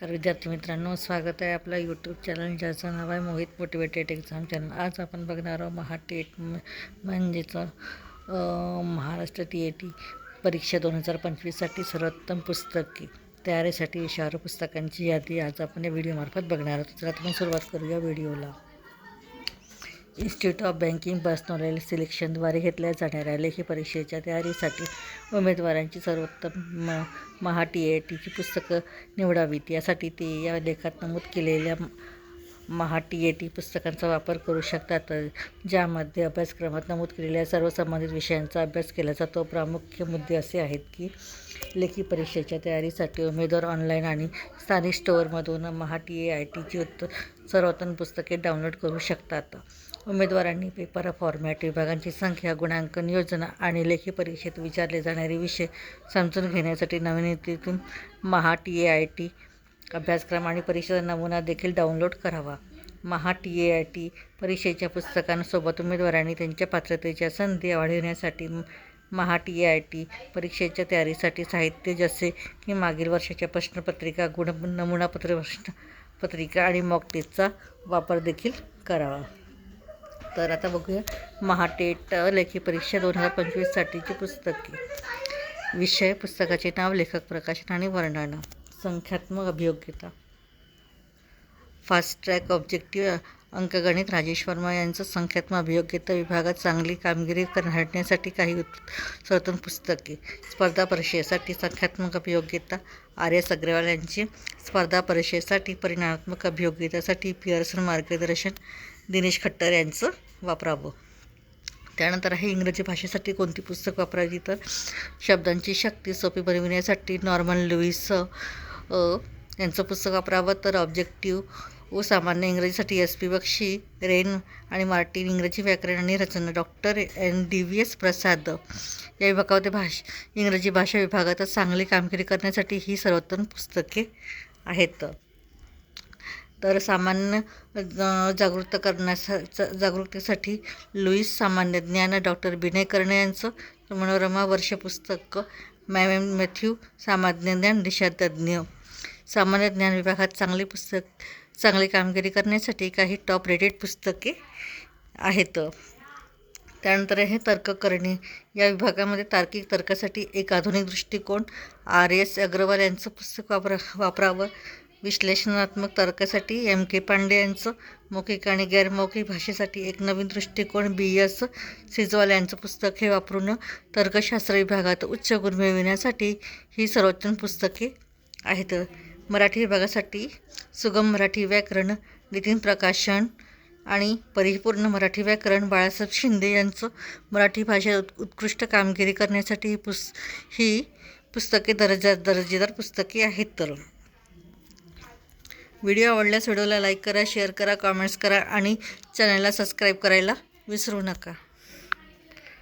तर विद्यार्थी मित्रांनो स्वागत आहे आपल्या यूट्यूब चॅनल ज्याचं नाव आहे मोहित मोटिवेटेड एक्झाम चॅनल आज आपण बघणार आहोत महाटेट म्हणजेच महाराष्ट्र टी ए टी परीक्षा दोन हजार पंचवीससाठी सर्वोत्तम पुस्तके. तयारीसाठी विषयावर पुस्तकांची यादी आज आपण या व्हिडिओमार्फत बघणार आहोत. तर आपण सुरुवात करूया व्हिडिओला इन्स्टिट्यूट ऑफ बँकिंग पर्सनल सिलेक्शनद्वारे घेतल्या जाणाऱ्या लेखी परीक्षेच्या तयारीसाठी उमेदवारांची सर्वोत्तम म महा टी ए टीची पुस्तकं निवडावीत. यासाठी ते या लेखात नमूद केलेल्या महा टी ए टी पुस्तकांचा वापर करू शकतात ज्यामध्ये अभ्यासक्रमात नमूद केलेल्या सर्व संबंधित विषयांचा अभ्यास केला जातो. प्रामुख्य मुद्दे असे आहेत की लेखी परीक्षेच्या तयारीसाठी उमेदवार ऑनलाईन आणि स्थानिक स्टोअरमधून महा टी ए आय टीची उत्त सर्वोत्तम पुस्तके डाउनलोड करू शकतात. उमेदवारांनी पेपर फॉर्मॅट विभागांची संख्या गुणांकन योजना आणि लेखी परीक्षेत विचारले जाणारे विषय समजून घेण्यासाठी नवनीतीतून Maha T A I T अभ्यासक्रम आणि परीक्षेचा नमुना देखील डाउनलोड करावा. Maha T A I T परीक्षेच्या पुस्तकांसोबत उमेदवारांनी त्यांच्या पात्रतेच्या संधी वाढविण्यासाठी Maha T A I T परीक्षेच्या तयारीसाठी साहित्य जसे की मागील वर्षाच्या प्रश्नपत्रिका गुण नमुनापत्र प्रश्नपत्रिका आणि मॉक टेस्टचा वापर देखील करावा. तर आता बघूया महाटेट लेखी परीक्षा दोन हजार पंचवीससाठीची पुस्तके. विषय पुस्तकाचे नाव लेखक प्रकाशन आणि वर्णन. संख्यात्मक अभियोग्यता. फास्ट ट्रॅक ऑब्जेक्टिव्ह अंकगणित. राजेश वर्मा यांचं संख्यात्मक अभियोग्यता विभागात चांगली कामगिरी करण्यासाठी काही उत पुस्तके. स्पर्धा परीक्षेसाठी संख्यात्मक अभियोग्यता. आर एस अग्रवाल यांची स्पर्धा परीक्षेसाठी परिणामात्मक अभियोग्यतेसाठी पिअर्सन मार्गदर्शन. दिनेश खट्टर यांचं वापरावं. त्यानंतर आहे इंग्रजी भाषेसाठी कोणती पुस्तक वापरावी तर शब्दांची शक्ती सोपी बनविण्यासाठी नॉर्मन लुईस यांचं पुस्तक वापरावं तर ऑब्जेक्टिव्ह व सामान्य इंग्रजीसाठी एस पी बक्षी रेन आणि मार्टिन इंग्रजी व्याकरण आणि रचना. Doctor N D V S Prasad. या विभागामध्ये भाष इंग्रजी भाषा विभागातच चांगली कामगिरी करण्यासाठी ही सर्वोत्तम पुस्तके आहेत. तर सामान्य जागृत करण्यासा जागृतीसाठी लुईस सामान्य ज्ञान डॉक्टर बिनय कर्णे यांचं मनोरमा वर्ष पुस्तक मॅम मॅथ्यू सामान्य ज्ञान दिशातज्ञ. सामान्य ज्ञान विभागात चांगली पुस्तक चांगली कामगिरी करण्यासाठी काही टॉप रेटेड पुस्तके आहेत. त्यानंतर आहे तर्क करणे या विभागामध्ये तार्किक तर्कासाठी एक आधुनिक दृष्टिकोन आर एस अग्रवाल यांचं पुस्तक वापरा वापरावं. विश्लेषणात्मक तर्कासाठी एम के पांडे यांचं मौखिक आणि गैरमौखिक भाषेसाठी एक नवीन दृष्टिकोन बी एस सिजवाल यांचं पुस्तक हे वापरून तर्कशास्त्र विभागात उच्च गुण मिळविण्यासाठी ही सर्वोत्तम पुस्तके आहेत. मराठी विभागासाठी सुगम मराठी व्याकरण नितीन प्रकाशन आणि परिपूर्ण मराठी व्याकरण बाळासाहेब शिंदे यांचं मराठी भाषेत उत् उत्कृष्ट कामगिरी करण्यासाठी ही पुस ही पुस्तके दर्जा दर्जेदार पुस्तके आहेत तर. व्हिडिओ आवडल्यास व्हिडिओला लाईक करा शेअर करा कॉमेंट्स करा आणि चॅनलला सबस्क्राईब करायला विसरू नका.